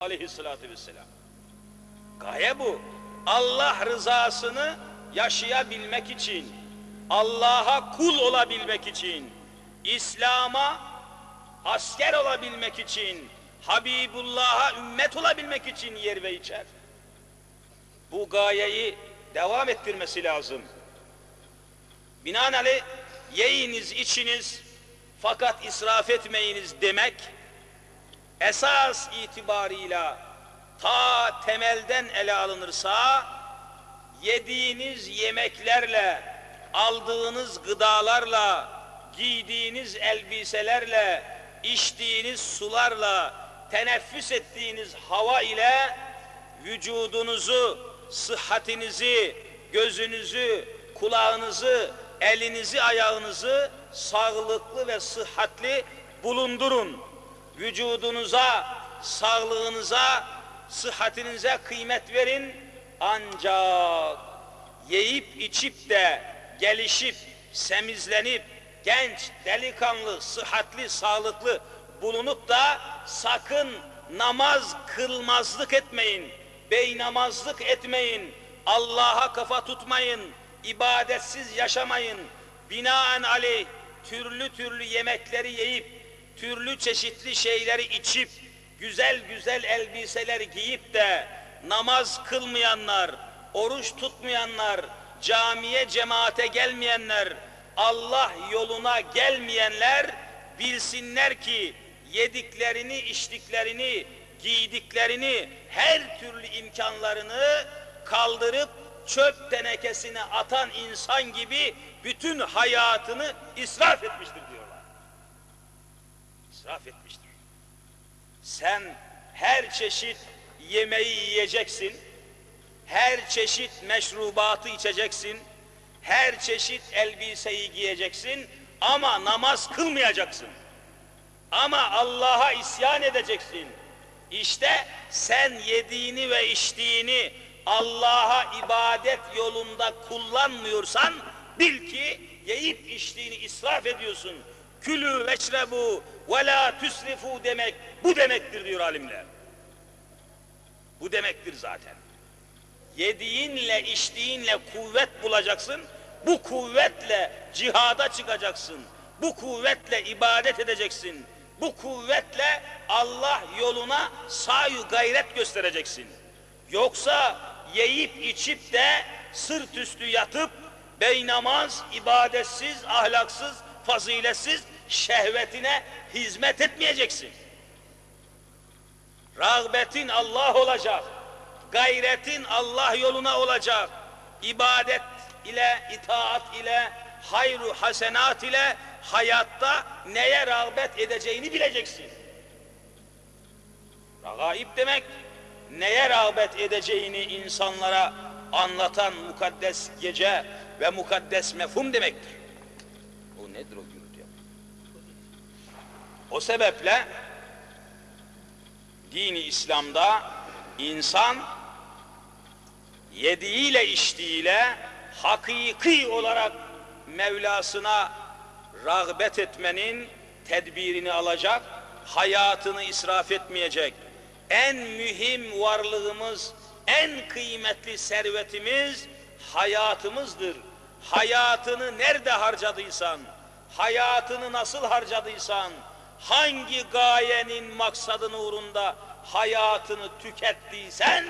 aleyhissalatü vesselam. Gaye bu. Allah rızasını yaşayabilmek için, Allah'a kul olabilmek için, İslam'a asker olabilmek için, Habibullah'a ümmet olabilmek için yer ve içer. Bu gayeyi devam ettirmesi lazım. Binaenaleyh yiyiniz, içiniz fakat israf etmeyiniz demek esas itibarıyla ta temelden ele alınırsa yediğiniz yemeklerle, aldığınız gıdalarla, giydiğiniz elbiselerle, içtiğiniz sularla, teneffüs ettiğiniz hava ile vücudunuzu, sıhhatinizi, gözünüzü, kulağınızı, elinizi, ayağınızı sağlıklı ve sıhhatli bulundurun. Vücudunuza, sağlığınıza, sıhhatinize kıymet verin. Ancak yiyip içip de gelişip, semizlenip, genç, delikanlı, sıhhatli, sağlıklı bulunup da sakın namaz kılmazlık etmeyin, beynamazlık etmeyin, Allah'a kafa tutmayın, ibadetsiz yaşamayın. Binaenaleyh türlü türlü yemekleri yiyip, türlü çeşitli şeyleri içip, güzel güzel elbiseler giyip de namaz kılmayanlar, oruç tutmayanlar, camiye cemaate gelmeyenler, Allah yoluna gelmeyenler bilsinler ki yediklerini, içtiklerini, giydiklerini, her türlü imkanlarını kaldırıp çöp tenekesine atan insan gibi bütün hayatını israf etmiştir diyorlar. İsraf etmiştir. Sen her çeşit yemeği yiyeceksin, her çeşit meşrubatı içeceksin, her çeşit elbiseyi giyeceksin ama namaz kılmayacaksın. Ama Allah'a isyan edeceksin. İşte sen yediğini ve içtiğini Allah'a ibadet yolunda kullanmıyorsan bil ki yiyip içtiğini israf ediyorsun. Külü veşrebu ve la tüsrifu demek bu demektir diyor alimler. Bu demektir zaten. Yediğinle içtiğinle kuvvet bulacaksın. Bu kuvvetle cihada çıkacaksın. Bu kuvvetle ibadet edeceksin. Bu kuvvetle Allah yoluna sayu gayret göstereceksin. Yoksa yiyip içip de sırt üstü yatıp beynamaz, ibadetsiz, ahlaksız, faziletsiz şehvetine hizmet etmeyeceksin. Rağbetin Allah olacak. Gayretin Allah yoluna olacak. İbadet ile, itaat ile, hayru hasenat ile hayatta neye rağbet edeceğini bileceksin. Ragaib demek neye rağbet edeceğini insanlara anlatan mukaddes gece ve mukaddes mefhum demektir. O nedir o gürültü? O sebeple dini İslam'da insan yediğiyle içtiğiyle hakiki olarak Mevlasına rağbet etmenin tedbirini alacak, hayatını israf etmeyecek. En mühim varlığımız, en kıymetli servetimiz hayatımızdır. Hayatını nerede harcadıysan, hayatını nasıl harcadıysan, hangi gayenin maksadın uğrunda hayatını tükettiysen,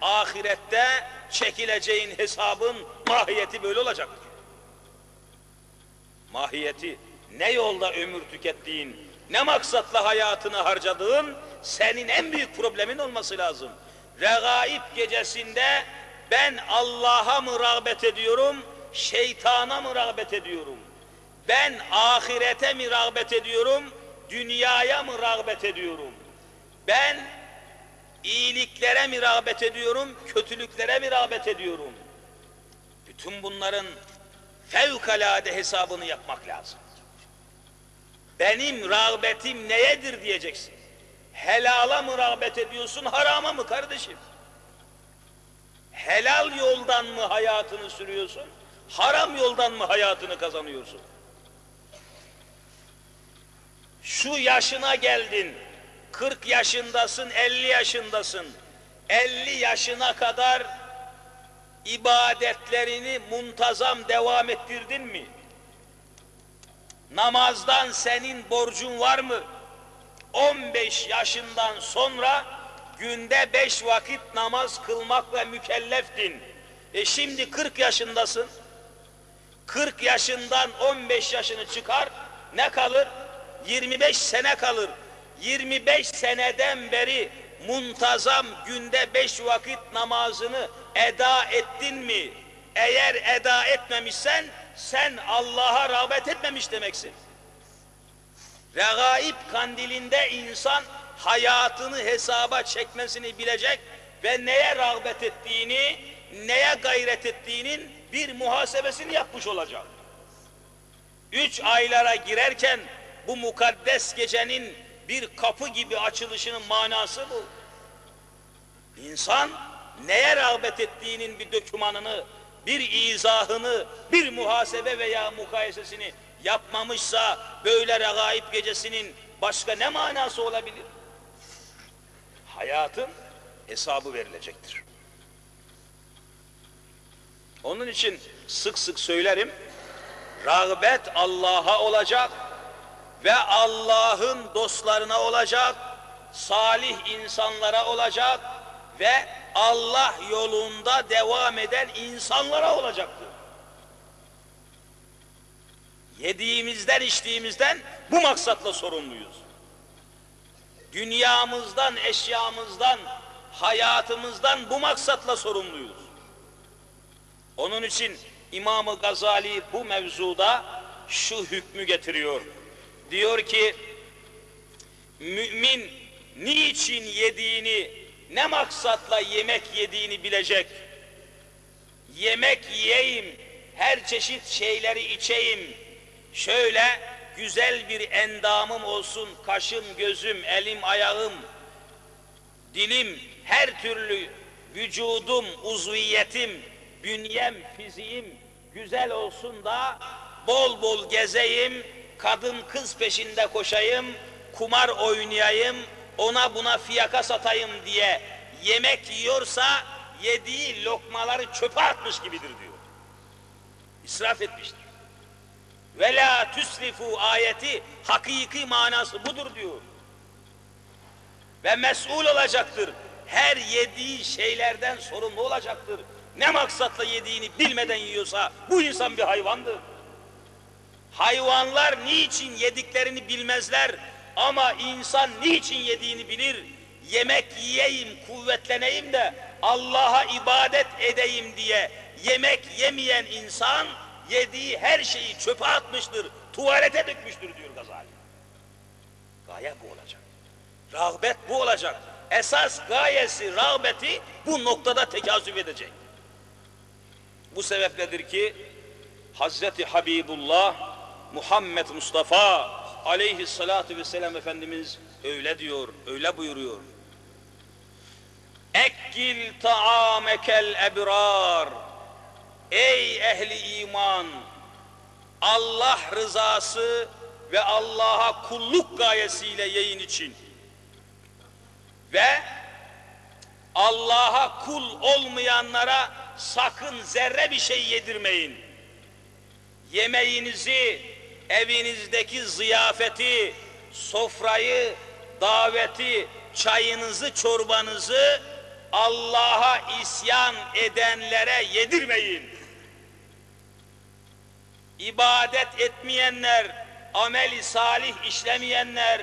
ahirette çekileceğin hesabın mahiyeti böyle olacaktır. Mahiyeti ne yolda ömür tükettiğin, ne maksatla hayatını harcadığın senin en büyük problemin olması lazım. Regaib gecesinde ben Allah'a mı rağbet ediyorum, şeytana mı rağbet ediyorum? Ben ahirete mi rağbet ediyorum, dünyaya mı rağbet ediyorum? Ben iyiliklere mi rağbet ediyorum, kötülüklere mi rağbet ediyorum? Bütün bunların fevkalade hesabını yapmak lazım. Benim rağbetim neyedir diyeceksin. Helala mı rağbet ediyorsun, harama mı kardeşim? Helal yoldan mı hayatını sürüyorsun, haram yoldan mı hayatını kazanıyorsun? Şu yaşına geldin, 40 yaşındasın, 50 yaşındasın. 50 yaşına kadar ibadetlerini muntazam devam ettirdin mi? Namazdan senin borcun var mı? 15 yaşından sonra günde 5 vakit namaz kılmakla mükelleftin. E şimdi 40 yaşındasın. 40 yaşından 15 yaşını çıkar ne kalır? 25 sene kalır. 25 seneden beri muntazam günde 5 vakit namazını eda ettin mi? Eğer eda etmemişsen sen Allah'a rağbet etmemiş demeksin. Regaib kandilinde insan hayatını hesaba çekmesini bilecek ve neye rağbet ettiğini, neye gayret ettiğinin bir muhasebesini yapmış olacak. Üç aylara girerken bu mukaddes gecenin bir kapı gibi açılışının manası bu. İnsan neye rağbet ettiğinin bir dökümanını, bir izahını, bir muhasebe veya mukayesesini yapmamışsa böyle regaib gecesinin başka ne manası olabilir? Hayatın hesabı verilecektir. Onun için sık sık söylerim, rağbet Allah'a olacak ve Allah'ın dostlarına olacak, salih insanlara olacak ve Allah yolunda devam eden insanlara olacaktır. Yediğimizden, içtiğimizden bu maksatla sorumluyuz. Dünyamızdan, eşyamızdan, hayatımızdan bu maksatla sorumluyuz. Onun için İmam-ı Gazali bu mevzuda şu hükmü getiriyor. Diyor ki, mümin niçin yediğini, ne maksatla yemek yediğini bilecek. Yemek yiyeyim, her çeşit şeyleri içeyim, şöyle güzel bir endamım olsun, kaşım, gözüm, elim, ayağım, dilim, her türlü vücudum, uzviyetim, bünyem, fiziğim güzel olsun da bol bol gezeyim, kadın kız peşinde koşayım, kumar oynayayım, ona buna fiyaka satayım diye yemek yiyorsa yediği lokmaları çöpe atmış gibidir diyor. İsraf etmiştir. Ve la tüsrifu ayeti hakiki manası budur diyor. Ve mesul olacaktır. Her yediği şeylerden sorumlu olacaktır. Ne maksatla yediğini bilmeden yiyorsa bu insan bir hayvandır. Hayvanlar niçin yediklerini bilmezler ama insan niçin yediğini bilir. Yemek yiyeyim, kuvvetleneyim de Allah'a ibadet edeyim diye yemek yemeyen insan yediği her şeyi çöpe atmıştır, tuvalete dökmüştür diyor Gazali. Gaye bu olacak. Rağbet bu olacak. Esas gayesi, rağbeti bu noktada tekazüp edecek. Bu sebepledir ki Hazreti Habibullah Muhammed Mustafa aleyhissalatu vesselam Efendimiz öyle diyor, öyle buyuruyor. Ekkil taamekel ebrar Ey ehli iman! Allah rızası ve Allah'a kulluk gayesiyle yayın için ve Allah'a kul olmayanlara sakın zerre bir şey yedirmeyin. Yemeğinizi, evinizdeki ziyafeti, sofrayı, daveti, çayınızı, çorbanızı Allah'a isyan edenlere yedirmeyin ibadet etmeyenler, ameli salih işlemeyenler,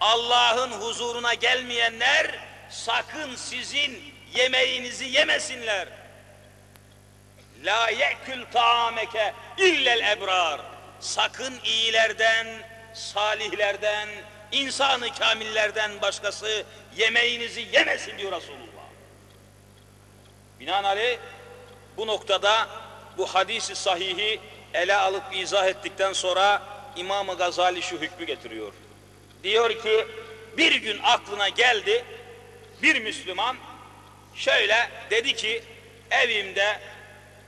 Allah'ın huzuruna gelmeyenler sakın sizin yemeğinizi yemesinler. La ye'kül taameke illel ebrar. Sakın iyilerden, salihlerden, insanı kamillerden başkası yemeğinizi yemesin diyor Resulullah. Binaenaleyh bu noktada bu hadisi sahihi ele alıp izah ettikten sonra İmam-ı Gazali şu hükmü getiriyor. Diyor ki bir gün aklına geldi bir Müslüman şöyle dedi ki evimde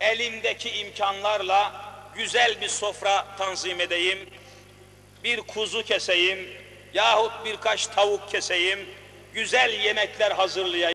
elimdeki imkanlarla güzel bir sofra tanzim edeyim, bir kuzu keseyim, yahut birkaç tavuk keseyim, güzel yemekler hazırlayayım.